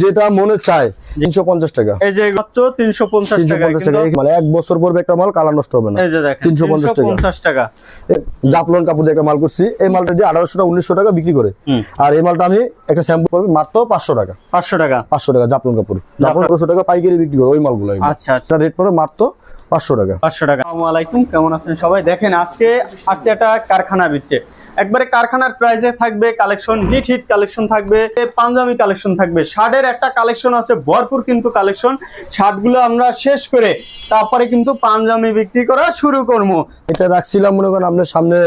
যেটা মনে চায় তিনশো পঞ্চাশ টাকা। এই যে তিনশো পঞ্চাশ টাকা পঞ্চাশ মানে এক বছর পরবে একটা মাল কালার নষ্ট হবে না। দেখেন 350 টাকা। 350 টাকা। জাপলন কাপড় দিয়ে একটা মাল করছি। এই মালটা দিয়ে আঠারোশো টাকা উনিশশো টাকা বিক্রি করে। আর এই মালটা আমি একটা শ্যাম্পু করবি মাত্র পাঁচশো টাকা। পাঁচশো টাকা। পাঁচশো টাকা জাপলন কাপড়। জাপলন দুশো টাকা পাইকারি বিক্রি করে ওই মালগুলো আচ্ছা আচ্ছা। রেট পড়বে মাত্র পাঁচশো টাকা। পাঁচশো টাকা। আসসালামু আলাইকুম কেমন আছেন সবাই? দেখেন আজকে আসছে একটা কারখানা ভিত্তিতে একবারে কারখানার প্রাইসে থাকবে কালেকশন হিট হিট কালেকশন থাকবে পাঞ্জাবি কালেকশন থাকবে। শার্টের একটা কালেকশন আছে ভরপুর কিন্তু কালেকশন শার্টগুলো আমরা শেষ করে তারপরে কিন্তু পাঞ্জাবি বিক্রি করা শুরু করব। এটা রাখছিলাম মনে করেন আপনার সামনে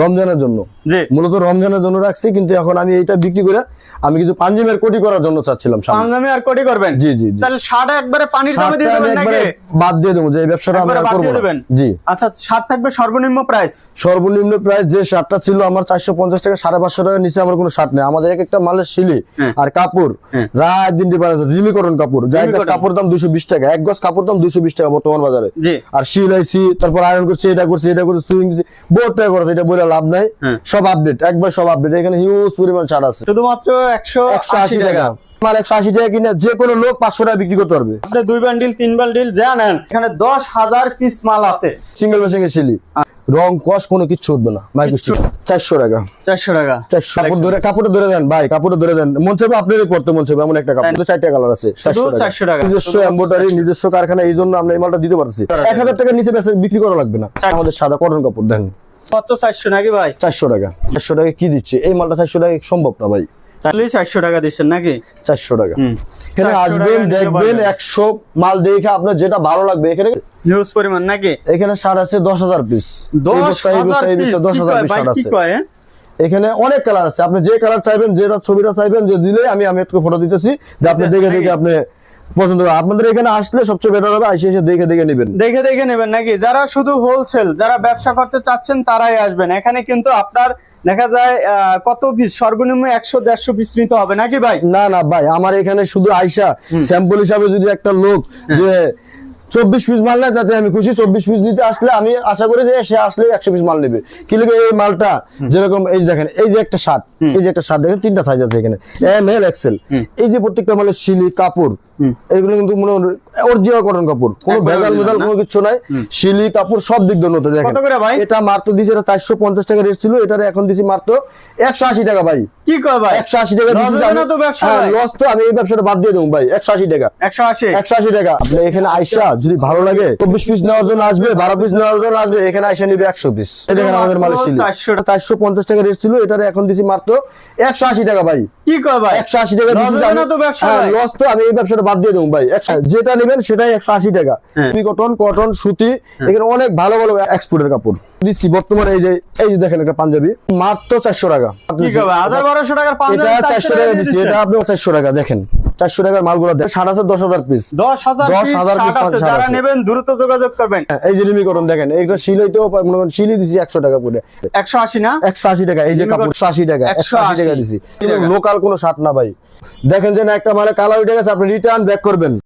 রমজানের জন্য। জি। মূলত রমজানের জন্য রাখছি কিন্তু এখন আমি এটা বিক্রি করে আমি কিন্তু পাঞ্জাবের কোটি করার জন্য চাচ্ছিলাম। পাঞ্জাবি আর কোটি করবেন? জি জি জি। তাহলে শার্ট একবারে পানির দামে দিয়ে দেবেন নাকি? বাদ দিয়ে দেবো যে এই ব্যবসাটা আমি একবারে আর বাদ করব জি। আচ্ছা শার্ট থাকবে সর্বনিম্ন প্রাইস সর্বনিম্ন প্রাইস যে শার্টটা ছিল আমার চারশো পঞ্চাশ টাকা সাড়ে পাঁচশো টাকার নিচে আমার কোনো শার্ট নেই। আমাদের এক একটা মালের শিলি হ্যাঁ। আর কাপড় হ্যাঁ। রাত দিন রিমিকরণ কাপড়। যাই রিমিকরণ। কাপড় দাম দুশো বিশ টাকা এক গজ কাপড় দাম দুশো বিশ টাকা বর্তমান বাজারে। জি। আর সিলাইছি তারপর আয়রন করছি এটা করছি এটা করছি সুইং দিচ্ছি বহুত টাকা করছে এটা বলে লাভ নাই। হ্যাঁ। সব আপডেট একবার সব আপডেট এখানে হিউজ পরিমাণ ছাড় আছে। শুধুমাত্র একশো একশো আশি টাকা। আমার একশো আশি টাকা কিনে যে কোনো লোক পাঁচশো টাকা বিক্রি করতে পারবে। আপনি দুই বান্ডিল তিন বান্ডিল যা নেন এখানে দশ হাজার পিস মাল আছে। সিঙ্গেল মেশিং সিলি রং কস কোনো কিচ্ছু উঠবে না। মাইক চারশো টাকা। চারশো টাকা। চারশো। কাপড় ধরে কাপড়ে ধরে দেন ভাই কাপড়ে ধরে দেন। মন চাইবে আপনারই পড়তে মন চাইবে এমন একটা কাপড়। চারটা কালার আছে চারশো টাকা। টাকা। নিজস্ব এম্বোটারি নিজস্ব কারখানা এই জন্য আমরা এই মালটা দিতে পারছি এক হাজার টাকার নিচে বিক্রি করা লাগবে না। আমাদের সাদা কটন কাপড় দেন। কত চারশো নাকি ভাই? চারশো টাকা। চারশো টাকা কি দিচ্ছে? এই মালটা চারশো টাকা সম্ভব না ভাই। তাহলে চারশো টাকা দিচ্ছেন নাকি? চারশো টাকা। এখানে আসবেন দেখবেন একশো মাল দেখে আপনার যেটা ভালো লাগবে এখানে হিউজ পরিমাণ নাকি? এখানে সার আছে দশ হাজার পিস দশ হাজার পিস? এখানে অনেক কালার আছে। আপনি যে কালার চাইবেন যেটা ছবিটা চাইবেন যে দিলে আমি আমি একটু ফটো দিতেছি যে আপনি দেখে দেখে আপনি পছন্দ আপনাদের এখানে আসলে সবচেয়ে বেটার হবে এসে এসে দেখে দেখে নেবেন। দেখে দেখে নেবেন নাকি? যারা শুধু হোলসেল যারা ব্যবসা করতে চাচ্ছেন তারাই আসবেন। এখানে কিন্তু আপনার দেখা যায় আহ, কত পিস সর্বনিম্ন একশো দেড়শো পিস নিতে হবে নাকি ভাই? না না ভাই আমার এখানে শুধু আইসা স্যাম্পল হিসাবে যদি একটা লোক হ্যাঁ। যে চব্বিশ পিস মাল নেয় তাতে আমি খুশি। চব্বিশ পিস নিতে আসলে আমি আশা করি যে সে আসলে একশো পিস মাল নেবে। কি লোক এই মালটা? যেরকম এই যে দেখেন এই যে একটা শার্ট এই যে একটা শার্ট দেখেন তিনটা সাইজ আছে এখানে। এম এল এক্সেল এই যে প্রত্যেকটা মালের শিলি কাপড় এইগুলো কিন্তু মনে অরিজিনাল কটন কাপড়। কোনো ভেজাল কোনো কিছু নাই। শিলি কাপড় সব দিক দিয়ে নতুন। দেখেন কত করে ভাই? এটা মাত্র দিয়েছে এটা চারশো পঞ্চাশ টাকা রেট ছিল এটা এখন দিছি মাত্র একশো আশি টাকা ভাই। কি কয় ভাই? একশো আশি টাকা দিছি আমি- না তো ব্যবসা হ্যাঁ, লস তো আমি এই ব্যবসাটা বাদ দিয়ে দেবো ভাই একশো আশি টাকা। একশো আশি? একশো আশি টাকা। আপনি এখানে আইসা যদি ভালো লাগে চব্বিশ পিস নেওয়ার জন্য আসবে বারো পিস নেওয়ার জন্য আসবে এখানে আইসা নিবে একশো পিস এই দেখেন আমাদের মালের শিলি। 400 চারশো পঞ্চাশ টাকা রেট ছিল এটা এখন দিছি মাত্র একশো আশি টাকা ভাই। কি কয় ভাই? একশো আশি টাকা দিছি আমি- তো ব্যবসা হ্যাঁ, লস তো আমি এই ব্যবসাটা বাদ দিয়ে দেবো ভাই। যেটা নেবেন সেটাই একশো আশি টাকা। হ্যাঁ। কটন কটন সুতি এখানে অনেক ভালো ভালো এক্সপোর্টের কাপড়। দিচ্ছি বর্তমানে এই যে এই যে দেখেন একটা পাঞ্জাবি মাত্র চারশো টাকা। চারশো টাকা দিচ্ছি এটা আপনি চারশো টাকা দেখেন। চারশো টাকার মালগুলো সাড়ে আছে দশ হাজার পিস দশ হাজার দশ হাজার শার্ট পিস আছে ছাড় যারা নেবেন দ্রুত যোগাযোগ করবেন। এই যে লিমিকরণ দেখেন এইটা সিলাইতেও পাই- মনে করেন সিলি দিছি একশো টাকা করে। একশো আশি না? একশো আশি টাকা এই যে কাপড় একশো আশি টাকা একশো আশি টাকা 180 দিছি। লোকাল কোনো শার্ট না ভাই। দেখেন যে না একটা মালে কালার উঠে গেছে আপনি রিটার্ন ব্যাক করবেন।